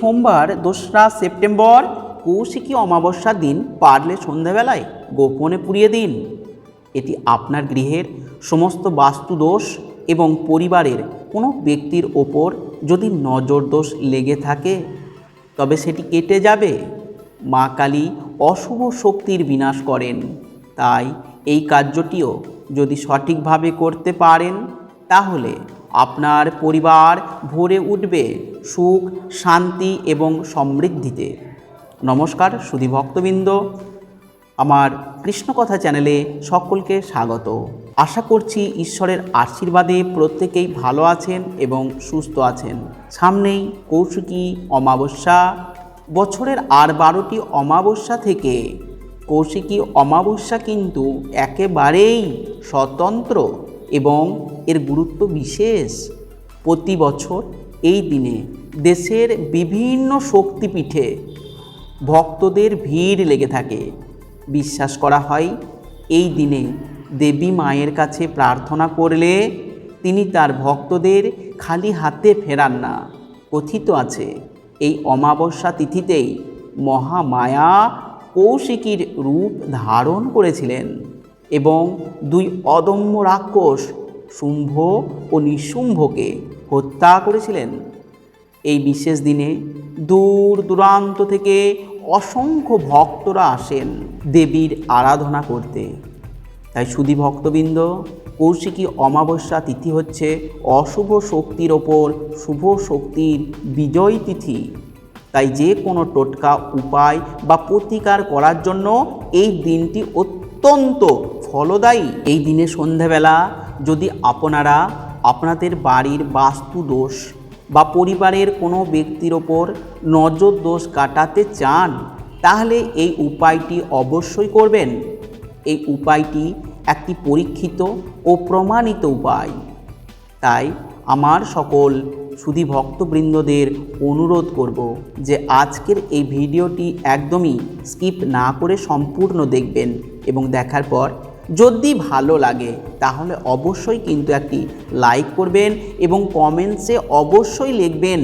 সোমবার, দোসরা সেপ্টেম্বর, কৌশিকী অমাবস্যার দিন পারলে সন্ধ্যাবেলায় গোপনে পুড়িয়ে দিন। এটি আপনার গৃহের সমস্ত বাস্তুদোষ এবং পরিবারের কোনো ব্যক্তির ওপর যদি নজর দোষ লেগে থাকে, তবে সেটি কেটে যাবে। মা কালী অশুভ শক্তির বিনাশ করেন। তাই এই কার্যটিও যদি সঠিকভাবে করতে পারেন, তাহলে আপনার পরিবার ভরে উঠবে সুখ, শান্তি এবং সমৃদ্ধিতে। নমস্কার, সুধী ভক্তবৃন্দ। আমার কৃষ্ণকথা চ্যানেলে সকলকে স্বাগত। আশা করছি ঈশ্বরের আশীর্বাদে প্রত্যেকেই ভালো আছেন এবং সুস্থ আছেন। সামনেই কৌশিকী অমাবস্যা। বছরের আর বারোটি অমাবস্যা থেকে কৌশিকী অমাবস্যা কিন্তু একেবারেই স্বতন্ত্র। এবং এর গুরুত্ব বিশেষ। প্রতি বছর এই দিনে দেশের বিভিন্ন শক্তিপীঠে ভক্তদের ভিড় লেগে থাকে। বিশ্বাস করা হয়, এই দিনে দেবী মায়ের কাছে প্রার্থনা করলে তিনি তার ভক্তদের খালি হাতে ফেরান না। কথিত আছে, এই অমাবস্যা তিথিতেই মহামায়া কৌশিকীর রূপ ধারণ করেছিলেন। এবং দুই অদম্য রাক্ষস শুম্ভ ও নিঃশুম্ভকে হত্যা করেছিলেন। এই বিশেষ দিনে দূর দূরান্ত থেকে অসংখ্য ভক্তরা আসেন দেবীর আরাধনা করতে। তাই সুধী ভক্তবৃন্দ, কৌশিকী অমাবস্যা তিথি হচ্ছে অশুভ শক্তির ওপর শুভ শক্তির বিজয় তিথি। তাই যে কোনো টোটকা উপায় বা প্রতিকার করার জন্য এই দিনটি অত্যন্ত ফলদায়ী এই দিনে সন্ধ্যাবেলা যদি আপনারা আপনাদের বাড়ির বাস্তু দোষ বা পরিবারের কোনো ব্যক্তির ওপর নজর দোষ কাটাতে চান, তাহলে এই উপায়টি অবশ্যই করবেন। এই উপায়টি একটি পরীক্ষিত ও প্রমাণিত উপায়। তাই আমার সকল সুধী ভক্তবৃন্দদের অনুরোধ করব যে আজকের এই ভিডিওটি একদমই স্কিপ না করে সম্পূর্ণ দেখবেন এবং দেখার পর যদি ভালো লাগে, তাহলে অবশ্যই কিন্তু একটি লাইক করবেন এবং কমেন্টসে অবশ্যই লিখবেন,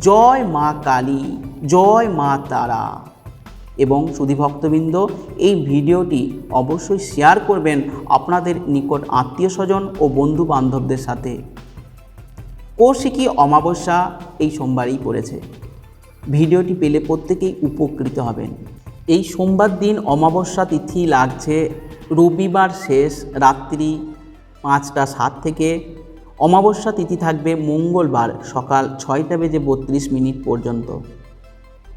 জয় মা কালী, জয় মা তারা। এবং সুধী ভক্তবৃন্দ, এই ভিডিওটি অবশ্যই শেয়ার করবেন আপনাদের নিকট আত্মীয় স্বজন ও বন্ধু বান্ধবদের সাথে। কৌশিকী অমাবস্যা এই সোমবারেই পড়েছে। ভিডিওটি পেলে প্রত্যেকেই উপকৃত হবেন। এই সোমবার দিন অমাবস্যা তিথি লাগছে রবিবার শেষ, রাত্রি পাঁচটা সাত থেকে। অমাবস্যা তিথি থাকবে মঙ্গলবার সকাল ছয়টা বেজে বত্রিশ মিনিট পর্যন্ত।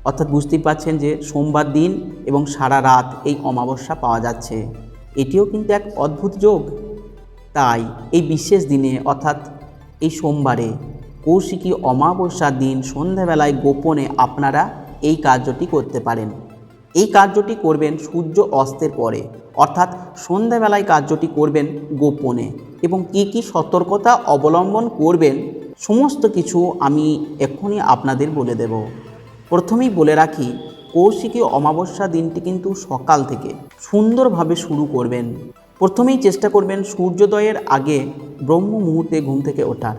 অর্থাৎ বুঝতেই পাচ্ছেন যে সোমবার দিন এবং সারা রাত এই অমাবস্যা পাওয়া যাচ্ছে। এটিও কিন্তু এক অদ্ভুত যোগ। তাই এই বিশেষ দিনে অর্থাৎ এই সোমবারে কৌশিকী অমাবস্যার দিন সন্ধ্যাবেলায় গোপনে আপনারা এই কার্যটি করতে পারেন। এই কার্যটি করবেন সূর্য অস্তের পরে। অর্থাৎ সন্ধ্যাবেলায় কার্যটি করবেন গোপনে এবং কি কি সতর্কতা অবলম্বন করবেন সমস্ত কিছু আমি এক্ষুনি আপনাদের বলে দেব। প্রথমেই বলে রাখি, কৌশিকী অমাবস্যা দিনটি কিন্তু সকাল থেকে সুন্দরভাবে শুরু করবেন। প্রথমেই চেষ্টা করবেন সূর্যোদয়ের আগে ব্রহ্ম মুহূর্তে ঘুম থেকে ওঠার।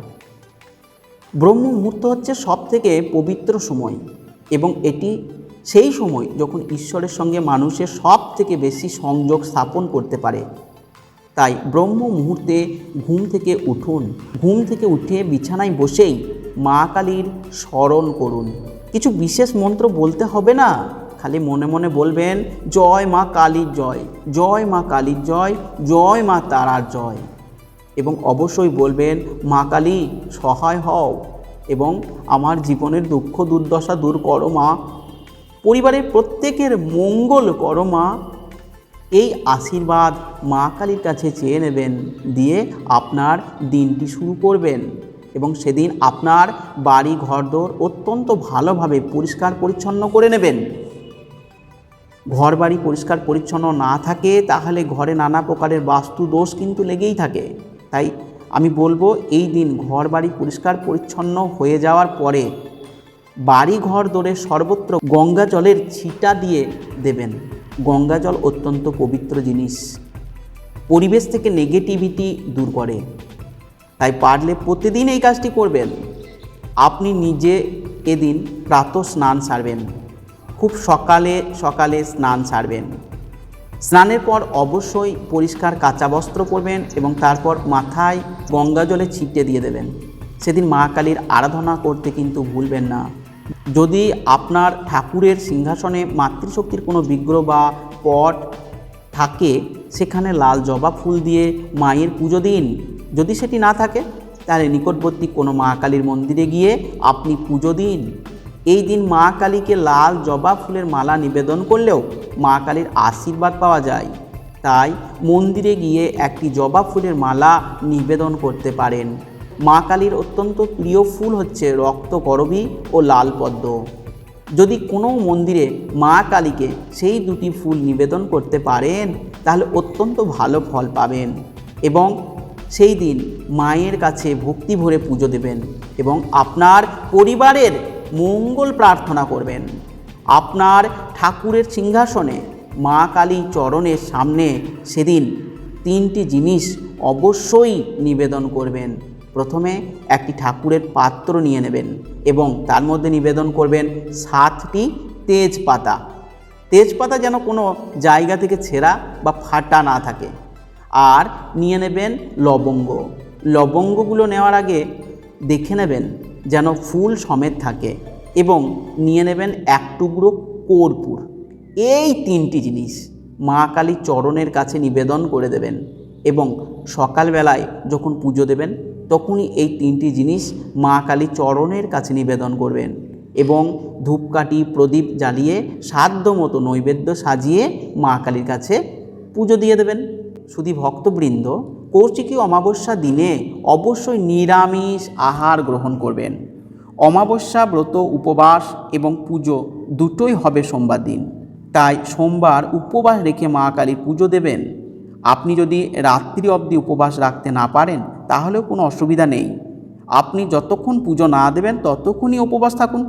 ব্রহ্ম মুহূর্ত হচ্ছে সব থেকে পবিত্র সময় এবং এটি সেই সময় যখন ঈশ্বরের সঙ্গে মানুষের সব থেকে বেশি সংযোগ স্থাপন করতে পারে, তাই ব্রহ্ম মুহূর্তে ঘুম থেকে উঠুন। ঘুম থেকে উঠে বিছানায় বসেই মা কালীর স্মরণ করুন। কিছু বিশেষ মন্ত্র বলতে হবে না? খালি মনে মনে বলবেন, জয় মা কালীর জয় জয় মা কালীর জয় জয় মা তারার জয়। এবং অবশ্যই বলবেন, মা কালী, সহায় হও এবং আমার জীবনের দুঃখ দুর্দশা দূর করো মা। পরিবারের প্রত্যেকের মঙ্গল করো মা। এই আশীর্বাদ মা কালীর কাছে চেয়ে নেবেন, দিয়ে আপনার দিনটি শুরু করবেন এবং সেদিন আপনার বাড়ি ঘরদোর অত্যন্ত ভালোভাবে পরিষ্কার পরিচ্ছন্ন করে নেবেন। ঘর বাড়ি পরিষ্কার পরিচ্ছন্ন না থাকে, তাহলে ঘরে নানা প্রকারের বাস্তু দোষ কিন্তু লেগেই থাকে। তাই আমি বলব, এই দিন ঘর বাড়ি পরিষ্কার পরিচ্ছন্ন হয়ে যাওয়ার পরে বাড়ি ঘর দোরে সর্বত্র গঙ্গা জলের ছিটা দিয়ে দেবেন। গঙ্গা জল অত্যন্ত পবিত্র জিনিস। পরিবেশ থেকে নেগেটিভিটি দূর করে। তাই পারলে প্রতিদিন এই কাজটি করবেন। আপনি নিজে এদিন প্রাতঃ স্নান সারবেন। খুব সকালে সকালে স্নান সারবেন। স্নানের পর অবশ্যই পরিষ্কার কাঁচা বস্ত্র পরবেন এবং তারপর মাথায় গঙ্গা জলে ছিটিয়ে দিয়ে দেবেন। সেদিন মা কালীর আরাধনা করতে কিন্তু ভুলবেন না। যদি আপনার ঠাকুরের সিংহাসনে মাতৃশক্তির কোনো বিগ্রহ বা পট থাকে, সেখানে লাল জবা ফুল দিয়ে মায়ের পুজো দিন। যদি সেটি না থাকে, তাহলে নিকটবর্তী কোনো মা কালীর মন্দিরে গিয়ে আপনি পুজো দিন। এই দিন মা কালীকে লাল জবা ফুলের মালা নিবেদন করলেও মা কালীর আশীর্বাদ পাওয়া যায়। তাই মন্দিরে গিয়ে একটি জবা ফুলের মালা নিবেদন করতে পারেন। মা কালীর অত্যন্ত প্রিয় ফুল হচ্ছে রক্তকরবী ও লাল পদ্ম। যদি কোনো মন্দিরে মা কালীকে সেই দুটি ফুল নিবেদন করতে পারেন, তাহলে অত্যন্ত ভালো ফল পাবেন এবং সেই দিন মায়ের কাছে ভক্তি ভরে পুজো দেবেন এবং আপনার পরিবারের মঙ্গল প্রার্থনা করবেন। আপনার ঠাকুরের সিংহাসনে মা কালী চরণের সামনে সেদিন তিনটি জিনিস অবশ্যই নিবেদন করবেন। প্রথমে একটি ঠাকুরের পাত্র নিয়ে নেবেন এবং তার মধ্যে নিবেদন করবেন সাতটি তেজপাতা। তেজপাতা যেন কোনো জায়গা থেকে ছেঁড়া বা ফাটা না থাকে। আর নিয়ে নেবেন লবঙ্গ। লবঙ্গগুলো নেওয়ার আগে দেখে নেবেন যেন ফুল সমেত থাকে এবং নিয়ে নেবেন এক টুকরো কর্পূর। এই তিনটি জিনিস মা কালী চরণের কাছে নিবেদন করে দেবেন এবং সকালবেলায় যখন পুজো দেবেন তখনই এই তিনটি জিনিস মা কালী চরণের কাছে নিবেদন করবেন এবং ধূপকাঠি প্রদীপ জ্বালিয়ে সাধ্য মতো নৈবেদ্য সাজিয়ে মা কালীর কাছে পুজো দিয়ে দেবেন। শুধু ভক্তবৃন্দ, কৌশিকী অমাবস্যা দিনে অবশ্যই নিরামিষ আহার গ্রহণ করবেন। অমাবস্যা, ব্রত, উপবাস এবং পুজো দুটোই হবে সোমবার দিন। তাই সোমবার উপবাস রেখে মা কালীর পুজো দেবেন। আপনি যদি রাত্রি অবধি উপবাস রাখতে না পারেন তাহলেও কোনো অসুবিধা নেই। আপনি যতক্ষণ পুজো না দেবেন, ততক্ষণই উপবাস থাকুন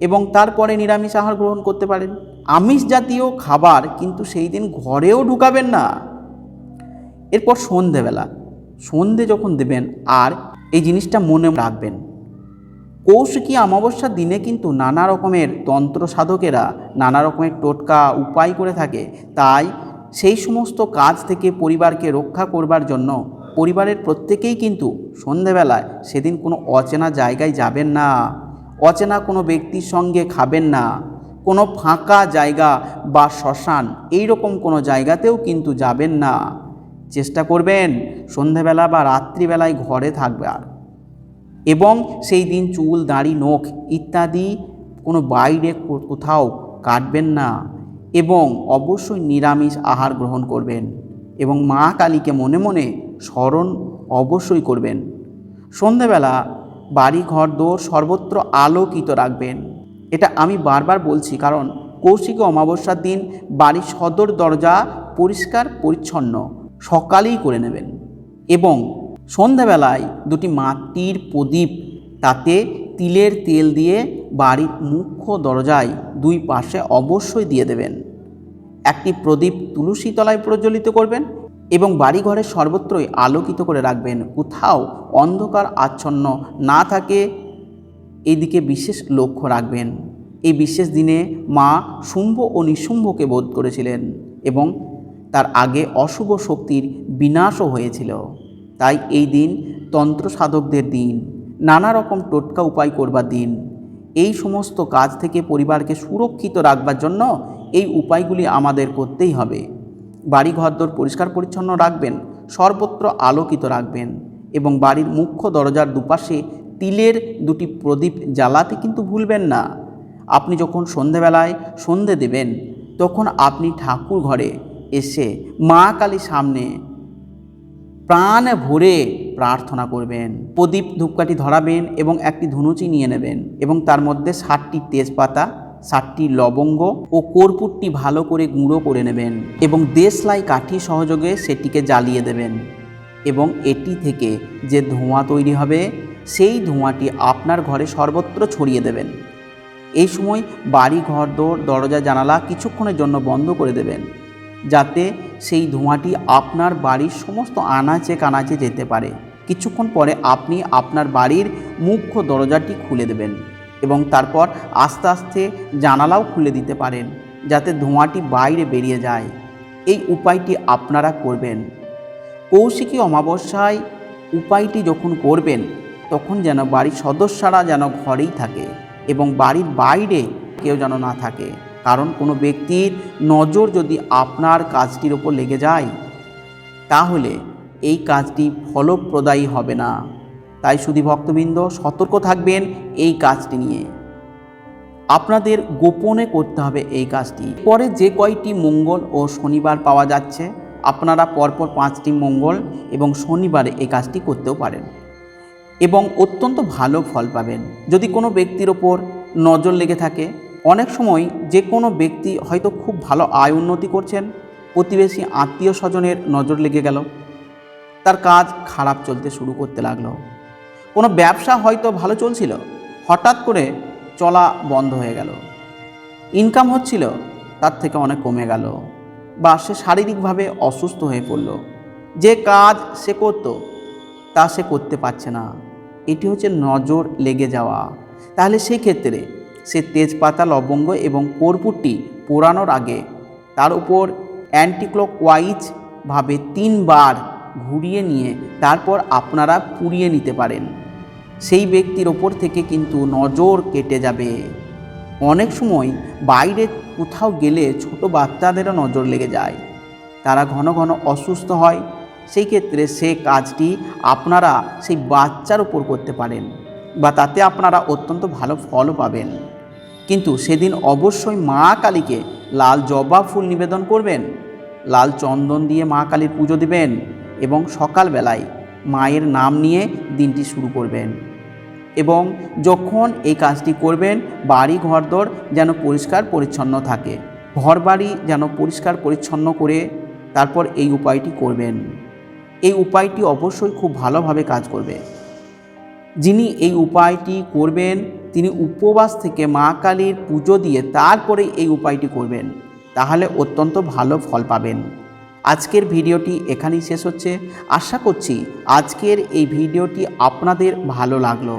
এবং তারপরে নিরামিষ আহার গ্রহণ করতে পারেন। আমিষ জাতীয় খাবার কিন্তু সেই দিন ঘরেও ঢুকাবেন না। এরপর সন্ধেবেলা। সন্ধে যখন দেবেন আর এই জিনিসটা মনে রাখবেন। কৌশিকী অমাবস্যার দিনে কিন্তু নানা রকমের তন্ত্র সাধকেরা, নানা রকমের টোটকা উপায় করে থাকে। তাই সেই সমস্ত কাজ থেকে পরিবারকে রক্ষা করবার জন্য পরিবারের প্রত্যেকেই কিন্তু সন্ধেবেলায় সেদিন কোনো অচেনা জায়গায় যাবেন না। অচেনা কোনো ব্যক্তির সঙ্গে খাবেন না। কোনো ফাঁকা জায়গা বা শ্মশান এই রকম কোনো জায়গাতেও কিন্তু যাবেন না। চেষ্টা করবেন সন্ধেবেলা বা রাত্রিবেলায় ঘরে থাকবার। এবং সেই দিন চুল, দাড়ি, নখ ইত্যাদি কোনো বাইরে কোথাও কাটবেন না এবং অবশ্যই নিরামিষ আহার গ্রহণ করবেন। এবং মা কালীকে মনে মনে স্মরণ অবশ্যই করবেন। সন্ধেবেলা বাড়ি ঘর দোর সর্বত্র আলোকিত রাখবেন। এটা আমি বারবার বলছি কারণ কৌশিক অমাবস্যার দিন বাড়ির সদর দরজা পরিষ্কার, পরিচ্ছন্ন সকালেই করে নেবেন এবং সন্ধ্যাবেলায় দুটি মাটির প্রদীপ তাতে তিলের তেল দিয়ে বাড়ির মুখ্য দরজায় দুই পাশে অবশ্যই দিয়ে দেবেন। একটি প্রদীপ তুলসী তলায় প্রজ্বলিত করবেন এবং বাড়িঘরের সর্বত্রই আলোকিত করে রাখবেন। কোথাও অন্ধকার আচ্ছন্ন না থাকে, এদিকে বিশেষ লক্ষ্য রাখবেন। এই বিশেষ দিনে মা শুম্ভ ও নিশুম্ভকে বোধ করেছিলেন এবং তার আগে অশুভ শক্তির বিনাশও হয়েছিল। তাই এই দিন তন্ত্র সাধকদের দিন, নানা রকম টোটকা উপায় করবার দিন। এই সমস্ত কাজ থেকে পরিবারকে সুরক্ষিত রাখবার জন্য এই উপায়গুলি আমাদের করতেই হবে। বাড়ি ঘরদোর পরিষ্কার পরিচ্ছন্ন রাখবেন, সর্বত্র আলোকিত রাখবেন এবং বাড়ির মুখ্য দরজার দুপাশে তিলের দুটি প্রদীপ জ্বালাতে কিন্তু ভুলবেন না। আপনি যখন সন্ধেবেলায় সন্ধে দেবেন, তখন আপনি ঠাকুর ঘরে এসে মা কালীর সামনে প্রাণ ভরে প্রার্থনা করবেন। প্রদীপ ধূপকাঠি ধরাবেন এবং একটি ধুনুচি নিয়ে নেবেন এবং তার মধ্যে ষাটটি তেজপাতা ষাটটি লবঙ্গ ও কর্পূরটি ভালো করে গুঁড়ো করে নেবেন এবং দেশলাই কাঠি সহযোগে সেটিকে জ্বালিয়ে দেবেন এবং এটি থেকে যে ধোঁয়া তৈরি হবে, সেই ধোঁয়াটি আপনার ঘরে সর্বত্র ছড়িয়ে দেবেন। এই সময় বাড়ি, ঘর, দোর, দরজা, জানালা কিছুক্ষণের জন্য বন্ধ করে দেবেন, যাতে সেই ধোঁয়াটি আপনার বাড়ির সমস্ত আনাচে কানাচে যেতে পারে। কিছুক্ষণ পরে আপনি আপনার বাড়ির মুখ্য দরজাটি খুলে দেবেন। এবং তারপর আস্তে আস্তে জানালাও খুলে দিতে পারেন, যাতে ধোঁয়াটি বাইরে বেরিয়ে যায়। এই উপায়টি আপনারা করবেন। কৌশিকী অমাবস্যায় উপায়টি যখন করবেন, তখন যেন বাড়ির সদস্যরা যেন ঘরেই থাকে এবং বাড়ির বাইরে কেউ যেন না থাকে। কারণ কোনো ব্যক্তির নজর যদি আপনার কাজটির ওপর লেগে যায়, তাহলে এই কাজটি ফলপ্রদায়ী হবে না। তাই শুধু ভক্তবৃন্দ সতর্ক থাকবেন এই কাজটি নিয়ে। আপনাদের গোপনে করতে হবে এই কাজটি। পরে যে কয়টি মঙ্গল ও শনিবার পাওয়া যাচ্ছে, আপনারা পরপর পাঁচটি মঙ্গল এবং শনিবারে এই কাজটি করতেও পারেন এবং অত্যন্ত ভালো ফল পাবেন। যদি কোনো ব্যক্তির ওপর নজর লেগে থাকে, অনেক সময় যে কোনো ব্যক্তি হয়তো খুব ভালো আয় উন্নতি করছেন, প্রতিবেশী আত্মীয় স্বজনের নজর লেগে গেল, তার কাজ খারাপ চলতে শুরু করতে লাগল। কোনো ব্যবসা হয়তো ভালো চলছিল, হঠাৎ করে চলা বন্ধ হয়ে গেল। ইনকাম হচ্ছিল, তার থেকে অনেক কমে গেল বা সে শারীরিকভাবে অসুস্থ হয়ে পড়ল। যে কাজ সে করত, তা সে করতে পারছে না। এটি হচ্ছে নজর লেগে যাওয়া। তাহলে সেই ক্ষেত্রে সে তেজপাতা, লবঙ্গ এবং কর্পূরটি পোড়ানোর আগে তার উপর অ্যান্টিক্লক ওয়াইজভাবে তিনবার ঘুরিয়ে নিয়ে তারপর আপনারা পুড়িয়ে নিতে পারেন। সেই ব্যক্তির ওপর থেকে কিন্তু নজর কেটে যাবে। অনেক সময় বাইরে কোথাও গেলে ছোট বাচ্চাদেরও নজর লেগে যায়। তারা ঘন ঘন অসুস্থ হয়। সেই ক্ষেত্রে সে কাজটি আপনারা সেই বাচ্চার উপর করতে পারেন বা তাতে আপনারা অত্যন্ত ভালো ফলও পাবেন। কিন্তু সেদিন অবশ্যই মা কালীকে লাল জবা ফুল নিবেদন করবেন। লাল চন্দন দিয়ে মা কালীর পুজো দিবেন এবং সকালবেলায় মায়ের নাম নিয়ে দিনটি শুরু করবেন। এবং যখন এই কাজটি করবেন বাড়ি ঘরদোর যেন পরিষ্কার পরিচ্ছন্ন থাকে। ঘরবাড়ি যেন পরিষ্কার পরিচ্ছন্ন করে তারপর এই উপায়টি করবেন। এই উপায়টি অবশ্যই খুব ভালোভাবে কাজ করবে। যিনি এই উপায়টি করবেন, তিনি উপবাস থেকে মা কালীর পুজো দিয়ে তারপরে এই উপায়টি করবেন। তাহলে অত্যন্ত ভালো ফল পাবেন। আজকের ভিডিওটি এখানেই শেষ হচ্ছে। আশা করছি আজকের এই ভিডিওটি আপনাদের ভালো লাগল।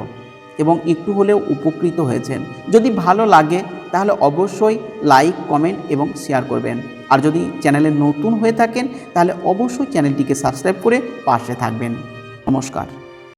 এবং একটু হলেও উপকৃত হয়েছেন। যদি ভালো লাগে, তাহলে অবশ্যই লাইক, কমেন্ট এবং শেয়ার করবেন। আর যদি চ্যানেলে নতুন হয়ে থাকেন, তাহলে অবশ্যই চ্যানেলটিকে সাবস্ক্রাইব করে পাশে থাকবেন। নমস্কার।